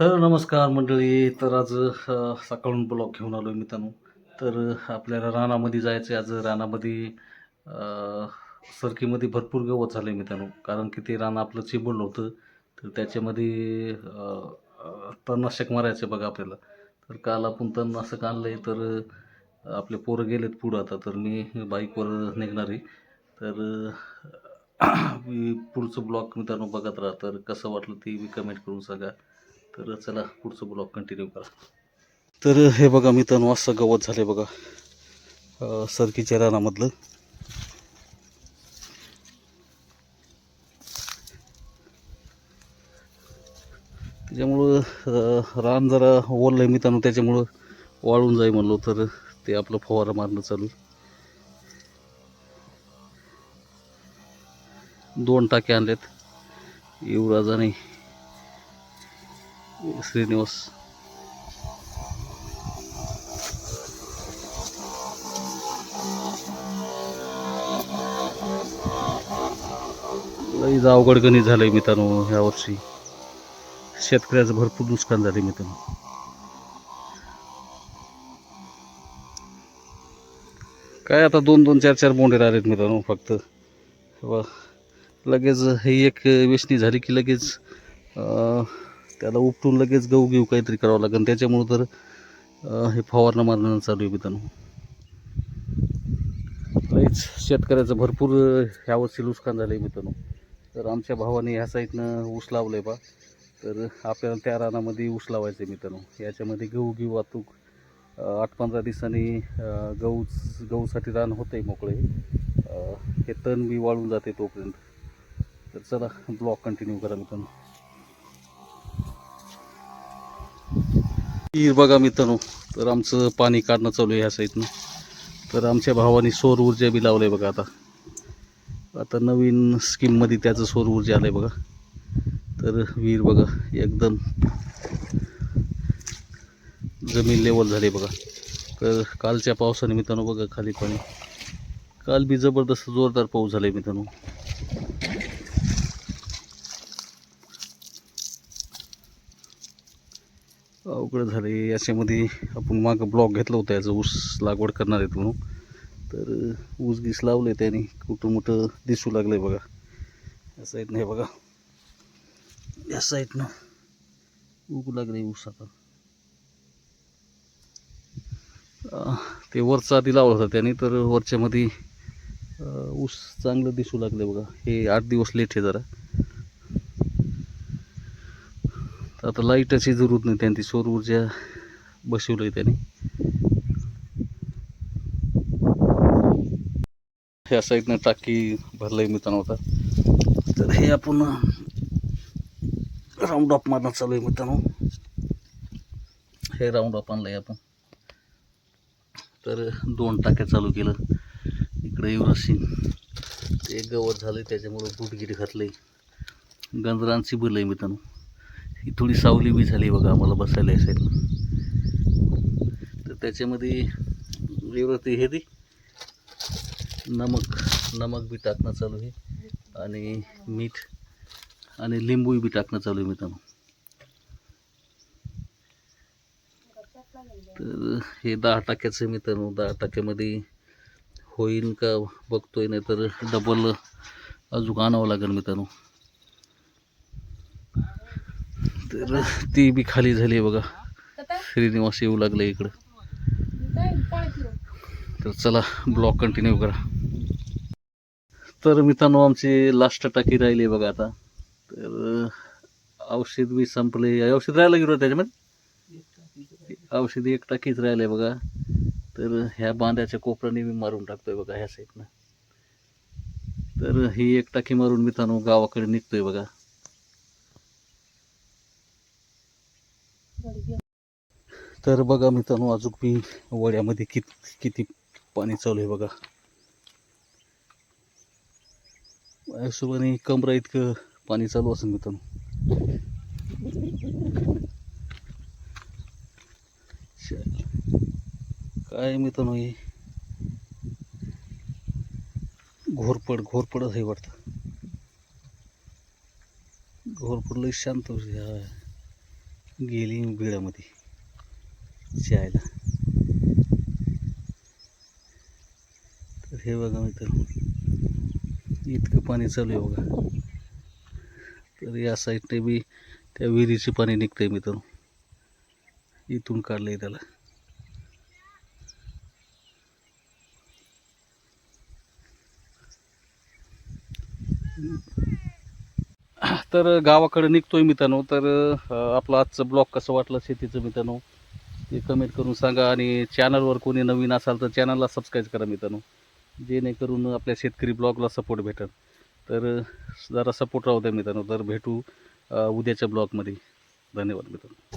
नमस्कार मंडळी. तर आज सकाळून ब्लॉग घेऊन आलो मित्रांनो. तर आपल्याला रानामध्ये जायचं आहे आज रानामध्ये सरकीमध्ये भरपूर गवत झालं आहे मित्रांनो. कारण की ते रान आपलं चिबडलं होतं तर त्याच्यामध्ये तणनाशक मारायचं आहे बघा आपल्याला. तर काल आपण तणनाशक आणलं आहे तर आपले पोरं गेलेत पुढं आता. तर मी बाईकवर निघणार आहे. तर मी पुढचं ब्लॉग मित्रांनो बघत राहा. तर कसं वाटलं ते मी कमेंट करून सांगा. तर चला पुढचं ब्लॉग कंटिन्यू करा. तर हे बघा मित्रांनो असं गवत झाले बघा. सरकीच्या रानामधलं. त्याच्यामुळं रान जरा ओललं आहे मित्रांनो त्याच्यामुळं वाळून जाई म्हणलो तर ते आपलं फवारा मारणं चालू. दोन टाके आणलेत. युवराज आणि श्रीनिवास लईच अवघड गणित झालंय मित्रांनो ह्या वर्षी. शेतकऱ्याचं भरपूर नुकसान झाले मित्रांनो. काय आता दोन दोन चार चार बोंडे राहिलेत मित्रांनो फक्त. लगेच ही एक वेचणी झाली की लगेच त्याला उपटून लगेच गहू घेऊ काहीतरी करावं लागेल. त्याच्यामुळं तर हे फवारणं मारणं चालू आहे मित्रांनो. लईच शेतकऱ्याचं भरपूर ह्यावर्षी नुकसान झालं आहे मित्रांनो. तर आमच्या भावाने ह्या साईडनं ऊस लावलं आहे बा. तर आपल्याला त्या रानामध्ये ऊस लावायचं आहे मित्रांनो. याच्यामध्ये गहू घेऊ वाहतूक आठ पंधरा दिवसांनी गहू गहूसाठी रान होतं आहे मोकळे हे तण बी वाळून जाते तोपर्यंत. तर चला ब्लॉक कंटिन्यू करा मित्रांनो. ही बघा मित्रांनो तर आमचं पाणी काढणं चालू आहे ह्या साईडनं तर आमच्या भावाने सौर ऊर्जा बी लावलं आहे बघा आता. आता नवीन स्कीममध्ये त्याचं सौर ऊर्जा आलं आहे बघा. तर विहीर बघा एकदम जमीन लेवल झाली बघा. तर कालच्या पावसाने मित्रांनो बघा खाली पाणी. काल बी जबरदस्त जोरदार पाऊस झाला आहे मित्रांनो. अवघड झाले याच्यामध्ये आपण मागं ब्लॉक घेतला होता. याचं ऊस लागवड करणार आहेत म्हणून. तर ऊस गीस लावले त्याने. कुठं मोठं दिसू लागलंय बघा. या साईडनं हे बघा. या साईडनं उगू लागले ऊस आता. ते वरचा आधी लावला होता त्याने. तर वरच्यामध्ये ऊस चांगलं दिसू लागलं बघा. हे आठ दिवस लेट आहे जरा. तर आता लाईटाची जरूरत नाही त्यांनी ती सौर ऊर्जा बसवली आहे त्याने. ह्या साईडनं टाकी भरलंय मित्रांनो होता तर हे आपण राऊंड ऑफ मारणं चालू आहे मित्रांनो. हे राऊंड ऑफ आणलंय आपण. तर दोन टाक्या चालू केलं. इकडे युवराज सिंग. ते गवत झालं त्याच्यामुळं बुटगिरी घातलंय. गंजरांची भरलं आहे मित्रांनो. ही थोडी सावली बी झाली बघा आम्हाला बसायला असेल तर त्याच्यामध्ये युवराज हे दे नमक नमक बी टाकणं चालू आहे. आणि मीठ आणि लिंबू बी टाकणं चालू आहे मित्रांनो. तर हे दहा टाक्याचं मित्रांनो. दहा टाक्यामध्ये होईल का बघतोय नाही तर डबल अजून आणावं लागेल मित्रांनो. तर ती बी खाली झाली आहे बघा. श्रीनिवास येऊ लागले इकडं. तर चला ब्लॉक कंटिन्यू करा. तर मित्रांनो आमची लास्ट टाकी राहिली आहे बघा आता. तर औषध बी संपले. औषध राहिलं गेलो त्याच्यामध्ये? औषध एक टाकीच राहिले बघा. तर ह्या बांध्याच्या कोपऱ्याने मी मारून टाकतोय बघा ह्या साईडनं तर ही एक टाकी मारून मित्रांनो गावाकडे निघतोय बघा. तर बघा मित्रांनो अजून मी वड्यामध्ये किती किती पाणी चालू आहे बघा. हिशोबाने कमरा इतकं पाणी चालू असेल मित्रांनो. श- काय मित्रांनो हे? घोरपड घोरपडच आहे वाटतं. घोरपड लई शांत होते. गेली बिळामध्ये. शाळेला. तर हे बघा मित्र इतकं पाणी चालू आहे बघा. तर या साईडने बी त्या विहिरीचे पाणी निघतंय मित्र इथून काढलंय त्याला. तर गावाकडे निघतोय मित्रांनो. तर आपला आपलं आजचं ब्लॉग कसं वाटलं शेतीचं मित्रांनो? ते कमेंट करून सांगा आणि चॅनलवर कोणी नवीन असाल तर चॅनलला सबस्क्राईब करा मित्रांनो. जेणेकरून आपल्या शेतकरी ब्लॉगला सपोर्ट भेटेल. तर जरा सपोर्ट राहू द्या मित्रांनो. तर भेटू उद्याच्या ब्लॉगमध्ये. धन्यवाद मित्रांनो.